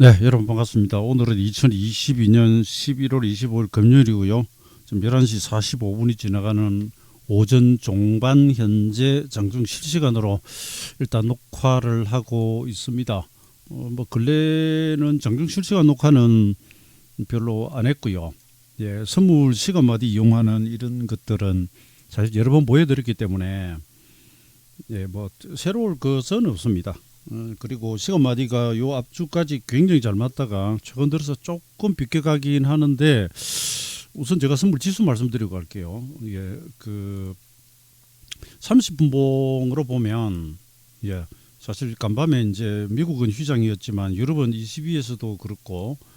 네, 여러분 반갑습니다. 오늘은 2022년 11월 25일 금요일이고요. 지금 11시 45분이 지나가는 오전 종반 현재 장중 실시간으로 일단 녹화를 하고 있습니다. 어, 뭐 근래는 장중 실시간 녹화는 별로 안 했고요. 예, 선물 시간마다 이용하는 이런 것들은 사실 여러 번 보여드렸기 때문에 예, 뭐 새로울 것은 없습니다. 어, 그리고 시간 마디가 요 앞주까지 굉장히 잘 맞다가 최근 들어서 조금 비껴가긴 하는데 우선 제가 선물 지수 말씀드리고 갈게요. 예, 그 30분 봉으로 보면 예, 사실 간밤에 이제 미국은 휴장이었지만 유럽은 22에서도 그렇고 예,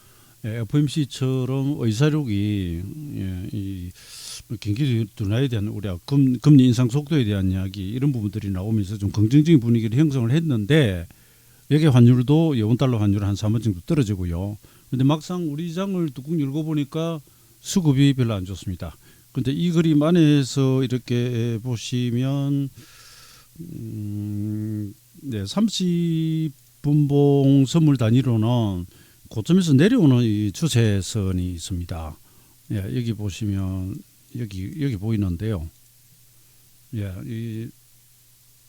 FOMC처럼 의사록이 예, 이 경기 둔화에 대한 우리가 금, 금리 인상 속도에 대한 이야기 이런 부분들이 나오면서 좀 긍정적인 분위기를 형성을 했는데 여기 환율도 여원 달러 환율 한 3원 정도 떨어지고요. 근데 막상 우리 장을 뚜껑 열고 보니까 수급이 별로 안 좋습니다. 근데 이 그림 안에서 이렇게 보시면 음, 네, 30분봉 선물 단위로는 고점에서 내려오는 이 추세선이 있습니다. 예, 여기 보시면 여기 여기 보이는데요. 예, 이,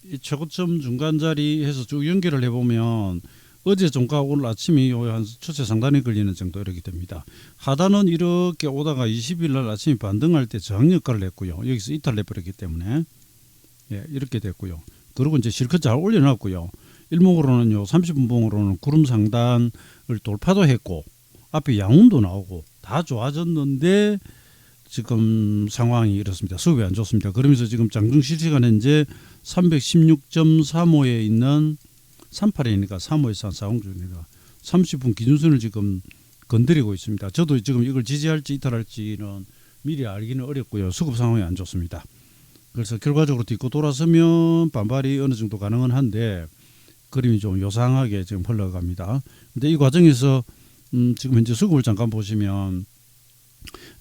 이 최고점 중간 자리 해서 쭉 연결을 해보면 어제 종가 오늘 아침이 한 추세 상단에 걸리는 정도 이렇게 됩니다. 하단은 이렇게 오다가 20일 날 아침에 반등할 때 저항력가를 했고요. 여기서 이탈해 버렸기 때문에 예, 이렇게 됐고요. 그리고 이제 실컷 잘 올려놨고요. 일목으로는요, 30분봉으로는 구름 상단을 돌파도 했고 앞에 양운도 나오고 다 좋아졌는데 지금 상황이 이렇습니다. 수급이 안 좋습니다. 그러면서 지금 장중 실시간 현재 316.35에 있는 38이니까 3호에서 한 4공 중입니다. 30분 기준선을 지금 건드리고 있습니다. 저도 지금 이걸 지지할지 이탈할지는 미리 알기는 어렵고요. 수급 상황이 안 좋습니다. 그래서 결과적으로 딛고 돌아서면 반발이 어느 정도 가능은 한데 그림이 좀 요상하게 지금 흘러갑니다. 근데 이 과정에서 음 지금 현재 수급을 잠깐 보시면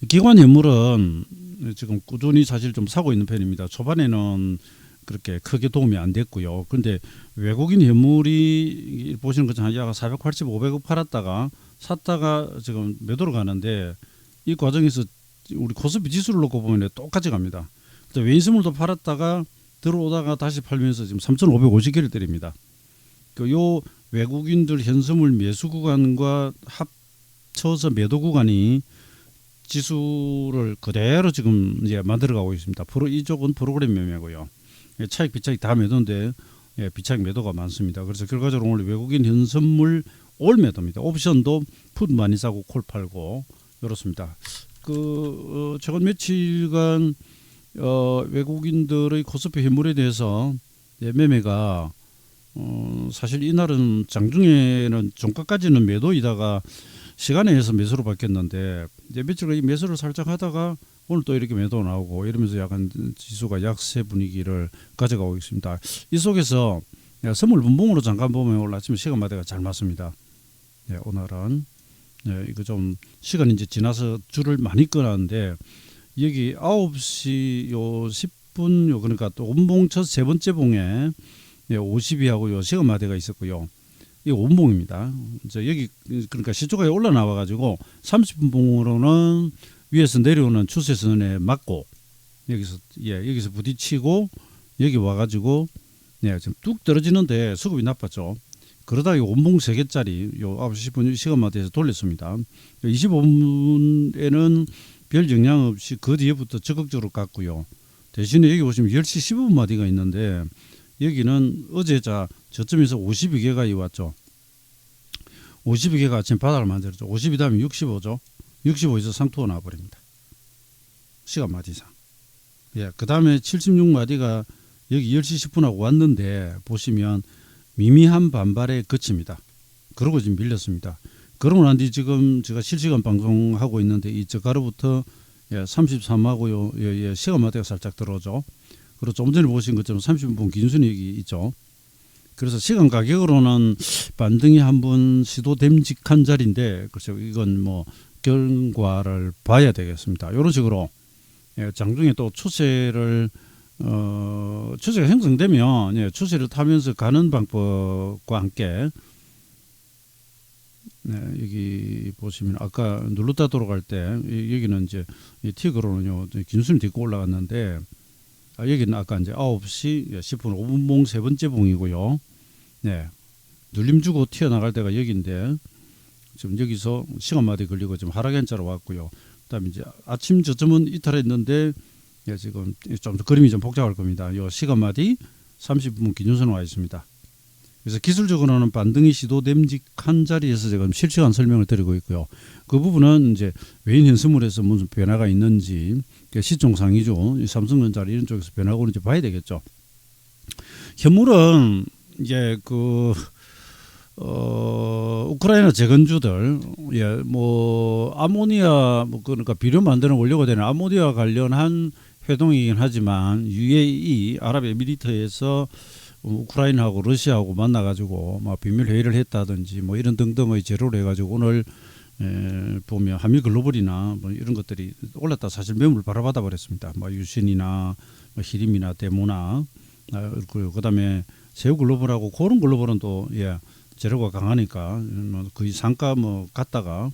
기관 현물은 지금 꾸준히 사실 좀 사고 있는 편입니다. 초반에는 그렇게 크게 도움이 안 됐고요. 그런데 외국인 현물이 보시는 것처럼 약 480, 500억 팔았다가 샀다가 지금 매도로 가는데 이 과정에서 우리 코스피 지수를 놓고 보면 똑같이 갑니다. 외인선물도 팔았다가 들어오다가 다시 팔면서 지금 3,550개를 때립니다. 그요 외국인들 현선물 매수 구간과 합쳐서 매도 구간이 지수를 그대로 지금 이제 만들어가고 있습니다. 프로 이쪽은 프로그램 매매고요. 예, 차익 비차익 다 매도인데 예, 비차익 매도가 많습니다. 그래서 결과적으로 오늘 외국인 현선물 올 매도입니다. 옵션도 풋 많이 사고 콜 팔고 이렇습니다. 그 어, 최근 며칠간 어, 외국인들의 코스피 현물에 대해서 예, 매매가 어, 사실 이날은 장중에는 종가까지는 매도이다가 시간에 의해서 매수로 바뀌었는데 이제 며칠간 이 매수를 살짝 하다가 오늘 또 이렇게 매도 나오고 이러면서 약간 지수가 약세 분위기를 가져가고 있습니다. 이 속에서 선물 분봉으로 잠깐 보면 오늘 아침에 시간마다가 잘 맞습니다. 예, 오늘은 예, 이거 좀 시간이 이제 지나서 줄을 많이 끊었는데 여기 9시 요 10분 요 그러니까 또 온봉 첫 세 번째 봉에 예, 52하고 요 시간마다가 있었고요. 이 원봉입니다. 이제 여기 그러니까 시초가에 올라 나와 가지고 30분 봉으로는 위에서 내려오는 추세선에 맞고 여기서 예 여기서 부딪히고 여기 와 가지고 예 지금 뚝 떨어지는데 수급이 나빴죠. 그러다 이 원봉 세 개짜리 요 9시 10분 시간마다 해서 돌렸습니다. 25분에는 별 영향 없이 그 뒤에부터 적극적으로 갔고요. 대신에 여기 보시면 10시 15분 마디가 있는데 여기는 어제 자 저점에서 52개가 왔죠. 52개가 아침 바닥을 만들었죠. 50이 다음에 65죠. 65에서 상투가 나와버립니다. 시간 마디상. 예, 그 다음에 76마디가 여기 10시 10분하고 왔는데 보시면 미미한 반발에 그칩니다. 그러고 지금 밀렸습니다. 그러고 난 뒤 지금 제가 실시간 방송하고 있는데 이 저가로부터 예, 33하고요. 예, 예, 시간마다가 살짝 들어오죠. 그리고 좀 전에 보신 것처럼 30분 긴순이익이 있죠. 그래서 시간 가격으로는 반등이 한번 시도됨직한 자리인데 그렇죠. 이건 뭐 결과를 봐야 되겠습니다. 이런 식으로 예, 장중에 또 추세를 어, 추세가 형성되면 예, 추세를 타면서 가는 방법과 함께 네, 여기 보시면 아까 눌렀다 돌아갈 때 이- 여기는 이제 이 티그로는요 긴순이 딛고 올라갔는데 아, 여기는 아까 이제 9시 10분 5분 봉 세 번째 봉이고요. 네. 눌림 주고 튀어나갈 때가 여기인데 지금 여기서 시간마다 걸리고 지금 하락연자로 왔고요. 그다음에 이제 아침 저점은 이탈했는데 예, 지금 좀 그림이 좀 복잡할 겁니다. 요 시간마디 30분 기준선 와 있습니다. 그래서 기술적으로는 반등이 시도됨직한 자리에서 지금 실시간 설명을 드리고 있고요. 그 부분은 이제 외인 현수물에서 무슨 변화가 있는지 그러니까 시총상이죠. 이 삼성전자 이런 쪽에서 변화가 오는지 봐야 되겠죠. 현물은 이제 그 어, 우크라이나 재건주들, 예, 뭐, 아모니아, 뭐, 그러니까 비료 만드는 원료가 되는 아모니아 관련한 회동이긴 하지만, UAE, 아랍에미리트에서 우크라이나하고 러시아하고 만나가지고, 막 비밀 회의를 했다든지, 뭐, 이런 등등의 제로를 해가지고, 오늘, 에, 보면 한미 글로벌이나 뭐 이런 것들이 올랐다 사실 매물 바라받아 버렸습니다. 뭐, 유신이나, 뭐 히림이나, 데모나, 아, 그 다음에 세우 글로벌하고 그런 글로벌은 또, 예, 재료가 강하니까 뭐 거의 상가 뭐 갔다가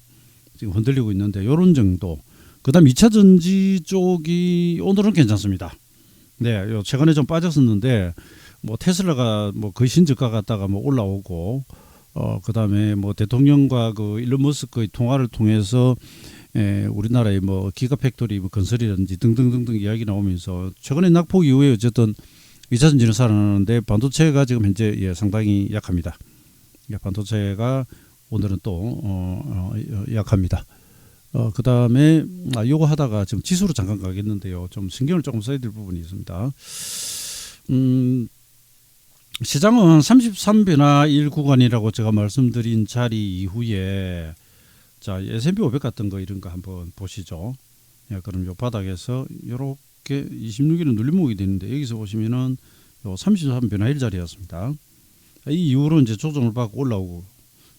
지금 흔들리고 있는데 요런 정도. 그다음 2차 전지 쪽이 오늘은 괜찮습니다. 네, 요 최근에 좀 빠졌었는데 뭐 테슬라가 뭐 거의 신저가 갔다가 뭐 올라오고 어 그다음에 뭐 대통령과 그 일론 머스크의 통화를 통해서 에, 우리나라의 뭐 기가 팩토리 뭐 건설이라든지 등등등등 이야기 나오면서 최근에 낙폭 이후에 어쨌든 2차 전지는 살아나는데 반도체가 지금 현재 예, 상당히 약합니다. 예, 반도체가 오늘은 또 어, 어, 약합니다. 어, 그 다음에 아, 요거 하다가 지금 지수로 잠깐 가겠는데요. 좀 신경을 조금 써야 될 부분이 있습니다. 음, 시장은 33변화 1 구간이라고 제가 말씀드린 자리 이후에 자 S&P 500 같은 거 이런 거 한번 보시죠. 예, 그럼 요 바닥에서 요렇게 26일은 눌림목이 되는데 여기서 보시면은 요 33변화 1 자리였습니다. 이 이후로 이제 조정을 받고 올라오고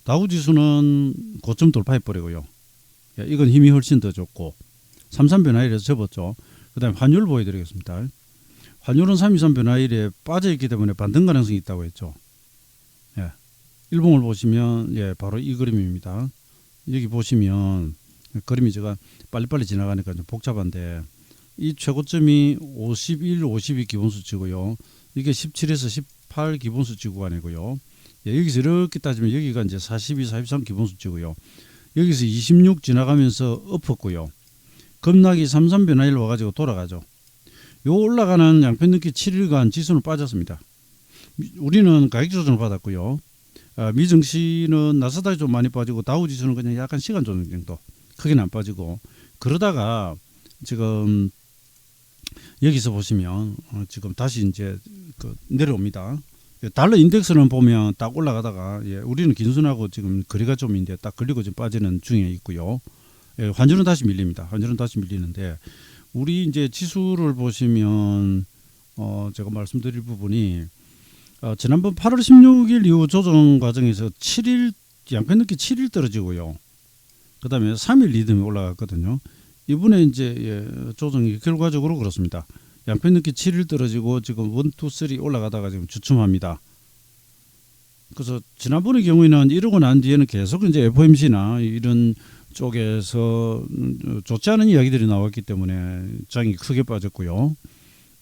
다우 지수는 고점 돌파해 버리고요. 예, 이건 힘이 훨씬 더 좋고 33 변화일에서 접었죠. 그 다음에 환율 보여드리겠습니다. 환율은 323 변화 일에 빠져 있기 때문에 반등 가능성이 있다고 했죠. 예, 일봉을 보시면 예 바로 이 그림입니다. 여기 보시면 그림이 제가 빨리빨리 지나가니까 좀 복잡한데 이 최고점이 51, 52 기본 수치고요. 이게 17에서 18 기본 수치 구간이고요. 예, 여기서 이렇게 따지면 여기가 이제 42, 43 기본 수치고요. 여기서 26 지나가면서 엎었고요. 급락이 33 변화일 와가지고 돌아가죠. 요 올라가는 양편느끼 7일간 지수는 빠졌습니다. 미- 우리는 가격 조정을 받았고요. 아, 미증시는 나스닥이 좀 많이 빠지고 다우 지수는 그냥 약간 시간 조정 정도 크게는 안 빠지고 그러다가 지금 여기서 보시면 어, 지금 다시 이제 그 내려옵니다. 달러 인덱스는 보면 딱 올라가다가 예, 우리는 긴순하고 지금 거리가 좀 있는데 딱 걸리고 지금 빠지는 중에 있고요. 예, 환율은 다시 밀립니다. 환율은 다시 밀리는데 우리 이제 지수를 보시면 어 제가 말씀드릴 부분이 어, 지난번 8월 16일 이후 조정 과정에서 7일 양편느끼 7일 떨어지고요. 그다음에 3일 리듬이 올라갔거든요. 이번에 이제 예, 조정이 결과적으로 그렇습니다. 양편느끼 7일 떨어지고 지금 1, 2, 3 올라가다가 지금 주춤합니다. 그래서 지난번의 경우에는 이러고 난 뒤에는 계속 이제 FOMC나 이런 쪽에서 음, 좋지 않은 이야기들이 나왔기 때문에 장이 크게 빠졌고요.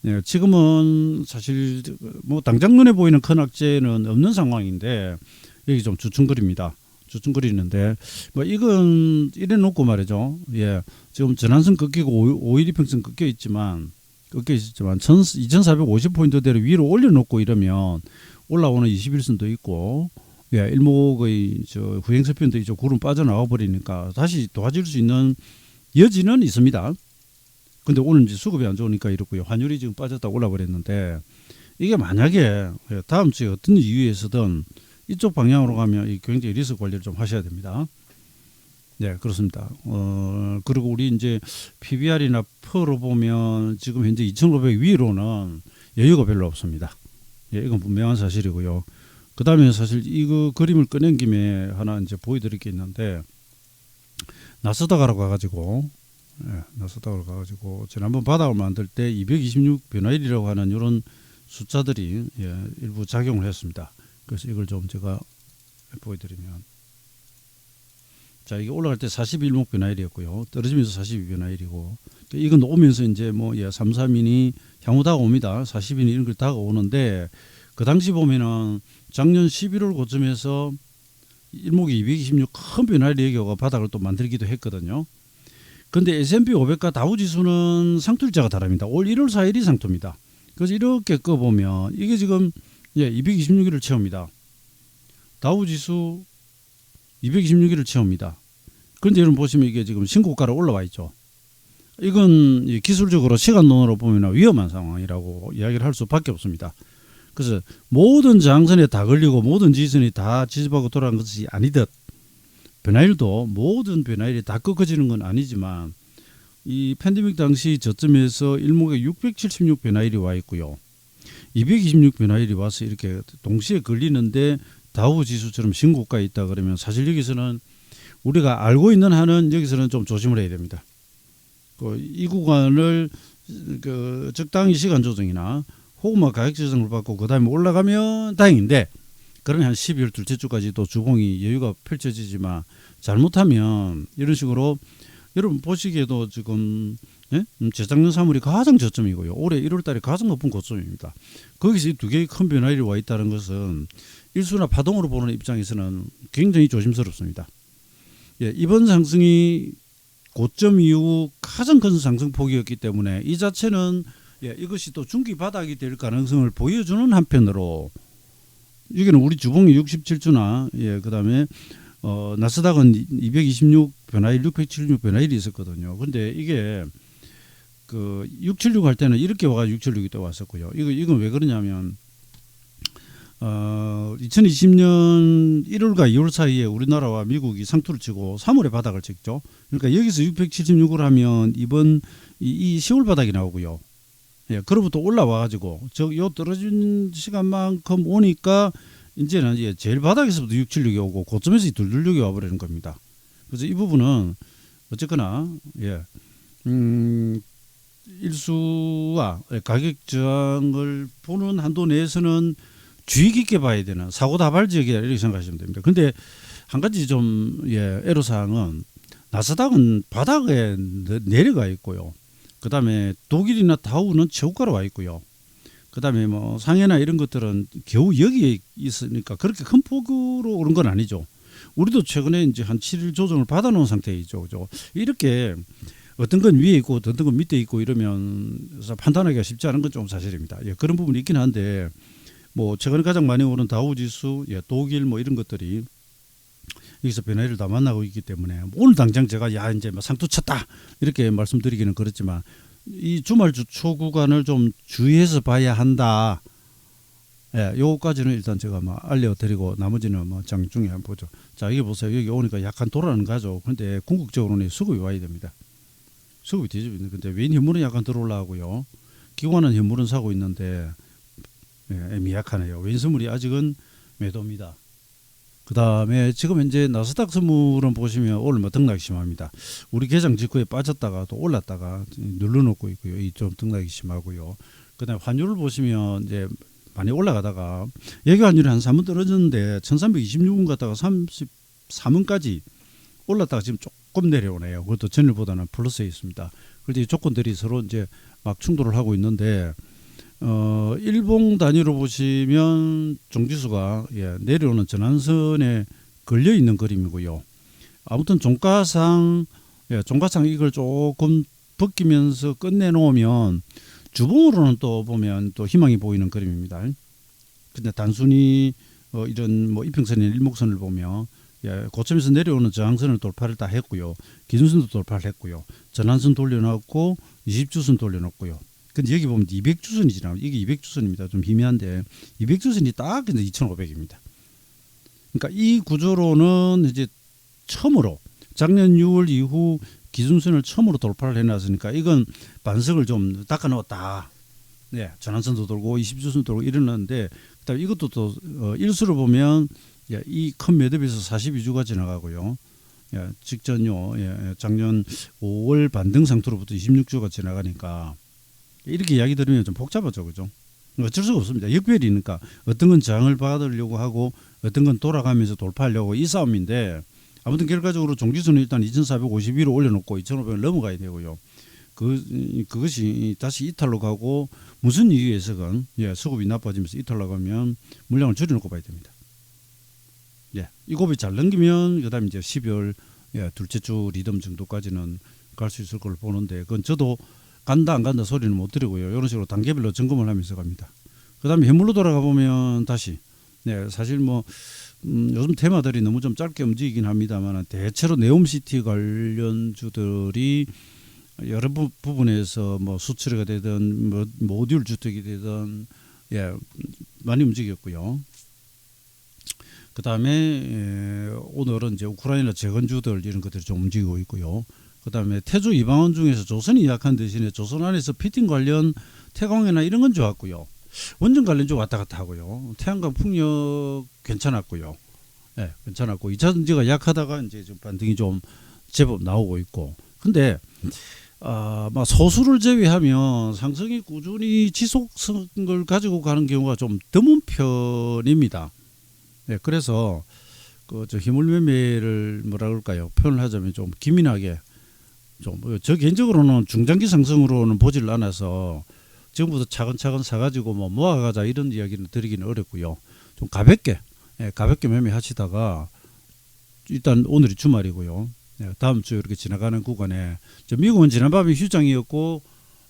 예, 지금은 사실 뭐 당장 눈에 보이는 큰 악재는 없는 상황인데 여기 좀 주춤거립니다. 주춤거리는데 뭐 이건 이래 놓고 말이죠. 예, 지금 전환선 꺾이고 5일 이평선 꺾여 있지만 꺾여 있었지만 2,450포인트대로 위로 올려 놓고 이러면 올라오는 21선도 있고 예, 일목의 저 후행서 편도 이제 구름 빠져나와 버리니까 다시 도와줄 수 있는 여지는 있습니다. 근데 오늘 이제 수급이 안 좋으니까 이렇고요. 환율이 지금 빠졌다 올라 버렸는데 이게 만약에 예, 다음 주에 어떤 이유에서든 이쪽 방향으로 가면 이 굉장히 리스크 관리를 좀 하셔야 됩니다. 네, 그렇습니다. 어, 그리고 우리 이제 PBR이나 퍼로 보면 지금 현재 2,500 위로는 여유가 별로 없습니다. 예, 이건 분명한 사실이고요. 그 다음에 사실 이거 그림을 꺼낸 김에 하나 이제 보여드릴 게 있는데 나스닥으로 가가지고 예, 나스닥으로 가가지고 지난번 바닥을 만들 때 226 변화일이라고 하는 이런 숫자들이 예, 일부 작용을 했습니다. 그래서 이걸 좀 제가 보여드리면 자 이게 올라갈 때 41목 변화일이었고요. 떨어지면서 42변화일이고 이건 오면서 이제 뭐 예, 3, 3인이 향후 다가옵니다. 40인이 이런 걸 다가오는데 그 당시 보면은 작년 11월 고점에서 일목이 226 큰 변화일 얘기가 바닥을 또 만들기도 했거든요. 근데 S&P 500과 다우 지수는 상투일자가 다릅니다. 올 1월 4일이 상투입니다. 그래서 이렇게 꺼 보면 이게 지금 예, 226일을 채웁니다. 다우 지수 226일을 채웁니다. 그런데 여러분 보시면 이게 지금 신고가로 올라와 있죠. 이건 이 기술적으로 시간론으로 보면 위험한 상황이라고 이야기를 할 수밖에 없습니다. 그래서 모든 장선에 다 걸리고 모든 지선이 다 지집하고 돌아간 것이 아니듯 변화일도 모든 변화일이 다 꺾어지는 건 아니지만 이 팬데믹 당시 저점에서 일목에 676 변화일이 와 있고요. 226 변화일이 와서 이렇게 동시에 걸리는데 다우 지수처럼 신고가에 있다 그러면 사실 여기서는 우리가 알고 있는 한은 여기서는 좀 조심을 해야 됩니다. 그이 구간을 그 적당히 시간 조정이나 혹은 뭐 가격 조정을 받고 그다음에 올라가면 다행인데 그런 한 12월 둘째 주까지 또 주봉이 여유가 펼쳐지지만 잘못하면 이런 식으로 여러분 보시기에도 지금 예? 음, 재작년 3월이 가장 저점이고요. 올해 1월 달에 가장 높은 고점입니다. 거기서 이 두 개의 큰 변화일이 와 있다는 것은 일수나 파동으로 보는 입장에서는 굉장히 조심스럽습니다. 예, 이번 상승이 고점 이후 가장 큰 상승폭이었기 때문에 이 자체는 예, 이것이 또 중기 바닥이 될 가능성을 보여주는 한편으로 여기는 우리 주봉이 67주나 예, 그다음에 어, 나스닥은 226 변화일, 676 변화일이 있었거든요. 근데 이게 그 676 할 때는 이렇게 와가 676이 또 왔었고요. 이거 이건 왜 그러냐면 어, 2020년 1월과 2월 사이에 우리나라와 미국이 상투를 치고 3월에 바닥을 찍죠. 그러니까 여기서 676을 하면 이번 이, 이 10월 바닥이 나오고요. 예, 그로부터 올라와 가지고 저 요 떨어진 시간만큼 오니까 이제는 이제 제일 바닥에서부터 676이 오고 고점에서 226이 와버리는 겁니다. 그래서 이 부분은 어쨌거나 예, 음, 일수와 가격 저항을 보는 한도 내에서는 주의 깊게 봐야 되는 사고 다발 지역이다 이렇게 생각하시면 됩니다. 근데 한 가지 좀 예, 애로사항은 나스닥은 바닥에 내- 내려가 있고요. 그 다음에 독일이나 다우는 최고가로 와 있고요. 그 다음에 뭐 상해나 이런 것들은 겨우 여기에 있으니까 그렇게 큰 폭으로 오른 건 아니죠. 우리도 최근에 이제 한 7일 조정을 받아놓은 상태이죠. 그죠? 이렇게 어떤 건 위에 있고 어떤 건 밑에 있고 이러면서 판단하기가 쉽지 않은 건 좀 사실입니다. 예, 그런 부분이 있긴 한데 뭐 최근에 가장 많이 오른 다우 지수, 예, 독일 뭐 이런 것들이 여기서 변화를 다 만나고 있기 때문에 오늘 당장 제가 야 이제 뭐 상투 쳤다 이렇게 말씀드리기는 그렇지만 이 주말 주초 구간을 좀 주의해서 봐야 한다. 예, 요거까지는 일단 제가 뭐 알려드리고 나머지는 뭐 장중에 한번 보죠. 자, 이게 보세요. 여기 오니까 약간 돌아가는 가죠. 그런데 궁극적으로는 수급이 와야 됩니다. 수급이 뒤집어 있는 건데 웬 현물은 약간 들어올라가고요. 기관은 현물은 사고 있는데 예, 미약하네요. 왼선물이 아직은 매도입니다. 그 다음에 지금 현재 나스닥 선물은 보시면 오늘 뭐 등락이 심합니다. 우리 개장 직후에 빠졌다가 또 올랐다가 눌러놓고 있고요. 이 좀 등락이 심하고요. 그 다음에 환율을 보시면 이제 많이 올라가다가 예교 환율이 한 3원 떨어졌는데 1326원 갔다가 33원까지 올랐다가 지금 조금 내려오네요. 그것도 전일보다는 플러스에 있습니다. 그런데 이 조건들이 서로 이제 막 충돌을 하고 있는데 어, 일봉 단위로 보시면 종지수가 예, 내려오는 전환선에 걸려 있는 그림이고요. 아무튼 종가상 예, 종가상 이걸 조금 벗기면서 끝내 놓으면 주봉으로는 또 보면 또 희망이 보이는 그림입니다. 근데 단순히 어, 이런 뭐 이평선이나 일목선을 보면 예, 고점에서 내려오는 저항선을 돌파를 다 했고요. 기준선도 돌파를 했고요. 전환선 돌려놨고 20주선 돌려놓고요. 근데 여기 보면 200주선이 지나요. 이게 200주선입니다. 좀 희미한데 200주선이 딱 근데 2,500입니다. 그러니까 이 구조로는 이제 처음으로 작년 6월 이후 기준선을 처음으로 돌파를 해놨으니까 이건 반석을 좀 닦아 놓았다. 네, 전환선도 돌고 20주선 돌고 이러는데 그다음 이것도 또 어, 일수로 보면 예, 이큰 매듭에서 42주가 지나가고요. 예, 직전요 예, 작년 5월 반등 상태로부터 26주가 지나가니까 이렇게 이야기 들으면 좀 복잡하죠, 그죠? 어쩔 수가 없습니다. 역별이니까 어떤 건 저항을 받으려고 하고 어떤 건 돌아가면서 돌파하려고 이 싸움인데 아무튼 결과적으로 종지선은 일단 2,451을 올려놓고 2,500을 넘어가야 되고요. 그 그것이 다시 이탈로 가고 무슨 이유에서건 예 수급이 나빠지면서 이탈로 가면 물량을 줄여놓고 봐야 됩니다. 예, 이 곱이 잘 넘기면 그다음 이제 12월 예, 둘째 주 리듬 정도까지는 갈 수 있을 걸로 보는데 그건 저도 간다 안 간다 소리는 못 드리고요. 이런 식으로 단계별로 점검을 하면서 갑니다. 그다음에 해물로 돌아가 보면 다시 네 사실 뭐 음, 요즘 테마들이 너무 좀 짧게 움직이긴 합니다만 대체로 네옴시티 관련주들이 여러 부, 부분에서 뭐 수출가 되든 뭐 모듈 주택이 되든 예 많이 움직였고요. 그 다음에 오늘은 이제 우크라이나 재건주들 이런 것들이 좀 움직이고 있고요. 그 다음에 태조 이방원 중에서 조선이 약한 대신에 조선 안에서 피팅 관련 태광이나 이런 건 좋았고요. 원전 관련 좀 왔다 갔다 하고요. 태양광 풍력 괜찮았고요. 예, 괜찮았고 2차 전지가 약하다가 이제 좀 반등이 좀 제법 나오고 있고. 근데 아, 막 소수를 제외하면 상승이 꾸준히 지속성을 가지고 가는 경우가 좀 드문 편입니다. 네, 그래서 그저 힘을 매매를 뭐라 그럴까요? 표현을 하자면 좀 기민하게 좀저 개인적으로는 중장기 상승으로는 보지를 않아서 지금부터 차근차근 사가지고 뭐 모아가자 이런 이야기는 드리기는 어렵고요. 좀 가볍게 예, 가볍게 매매하시다가 일단 오늘이 주말이고요. 예, 다음 주 이렇게 지나가는 구간에 저 미국은 지난밤에 휴장이었고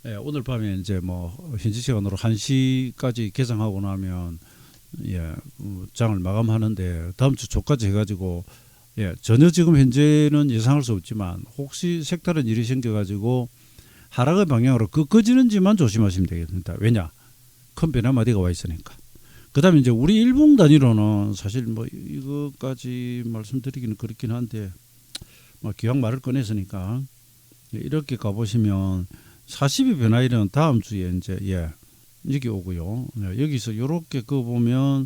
예, 오늘 밤에 이제 뭐 현지 시간으로 1시까지 개장하고 나면 예, 어, 장을 마감하는데 다음 주 초까지 해가지고 예, 전혀 지금 현재는 예상할 수 없지만 혹시 색다른 일이 생겨가지고 하락의 방향으로 꺾어지는지만 조심하시면 되겠습니다. 왜냐? 큰 변화마디가 와 있으니까. 그 다음에 이제 우리 일봉 단위로는 사실 뭐 이것까지 말씀드리기는 그렇긴 한데 뭐 기왕 말을 꺼냈으니까 예, 이렇게 가보시면 40의 변화일은 다음 주에 이제 예 여기 오고요. 예, 여기서 이렇게 그 보면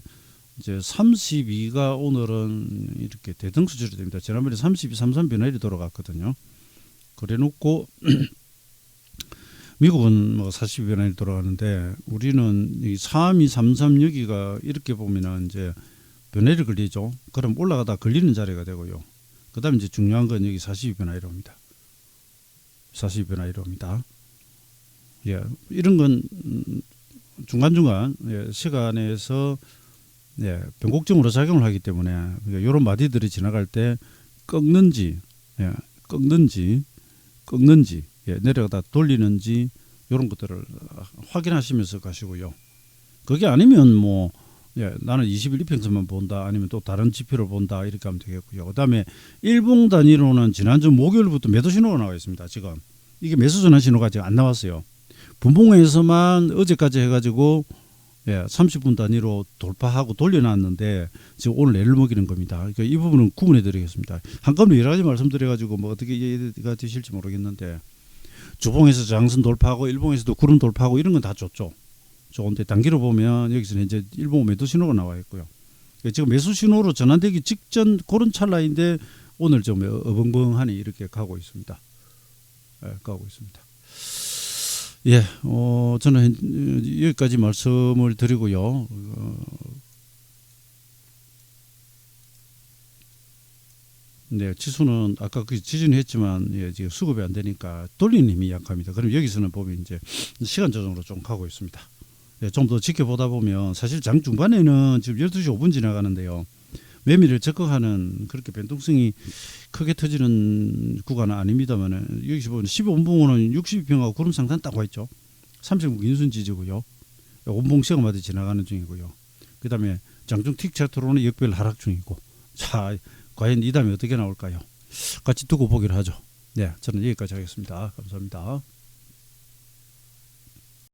이제 32가 오늘은 이렇게 대등수 줄이 됩니다. 지난번에 32, 33 변화일이 돌아갔거든요. 그래 놓고 미국은 뭐 40 변화일 돌아가는데 우리는 이 32, 33 여기가 이렇게 보면은 이제 변화일이 걸리죠. 그럼 올라가다 걸리는 자리가 되고요. 그 다음에 이제 중요한 건 여기 40 변화일이 옵니다. 40 변화일이 옵니다. 예, 이런 건 음, 중간중간 예, 시간에서 예, 변곡점으로 작용을 하기 때문에 그러니까 이런 마디들이 지나갈 때 꺾는지 예, 꺾는지 꺾는지 예, 내려가다 돌리는지 이런 것들을 확인하시면서 가시고요. 그게 아니면 뭐 예, 나는 21 이평선만 본다 아니면 또 다른 지표를 본다 이렇게 하면 되겠고요. 그다음에 일봉 단위로는 지난주 목요일부터 매도 신호가 나와 있습니다. 지금 이게 매수 전환 신호가 아직 안 나왔어요. 분봉에서만 어제까지 해가지고 예, 30분 단위로 돌파하고 돌려놨는데 지금 오늘 내를 먹이는 겁니다. 그러니까 이 부분은 구분해 드리겠습니다. 한꺼번에 여러 가지 말씀드려가지고 뭐 어떻게 이해가 되실지 모르겠는데 주봉에서 장선 돌파하고 일봉에서도 구름 돌파하고 이런 건 다 좋죠. 좋은데 단기로 보면 여기서는 이제 일봉 매도 신호가 나와 있고요. 그러니까 지금 매수 신호로 전환되기 직전 그런 찰나인데 오늘 좀 어벙벙하니 이렇게 가고 있습니다. 예, 가고 있습니다. 예, 어, 저는 여기까지 말씀을 드리고요. 어, 네, 지수는 아까 그 지진을 했지만 예, 지금 수급이 안 되니까 돌리는 힘이 약합니다. 그럼 여기서는 보면 이제 시간 조정으로 좀 가고 있습니다. 예, 좀 더 지켜보다 보면 사실 장 중반에는 지금 12시 5분 지나가는데요. 매미를 적극하는 그렇게 변동성이 크게 터지는 구간은 아닙니다만 여기서 보면 15분봉은 60평하고 구름 상단 딱 와 있죠. 30분 인순 지지고요. 온봉 시간마다 지나가는 중이고요. 그다음에 장중 틱 차트로는 역별 하락 중이고 자 과연 이 다음에 어떻게 나올까요? 같이 두고 보기로 하죠. 네, 저는 여기까지 하겠습니다. 감사합니다.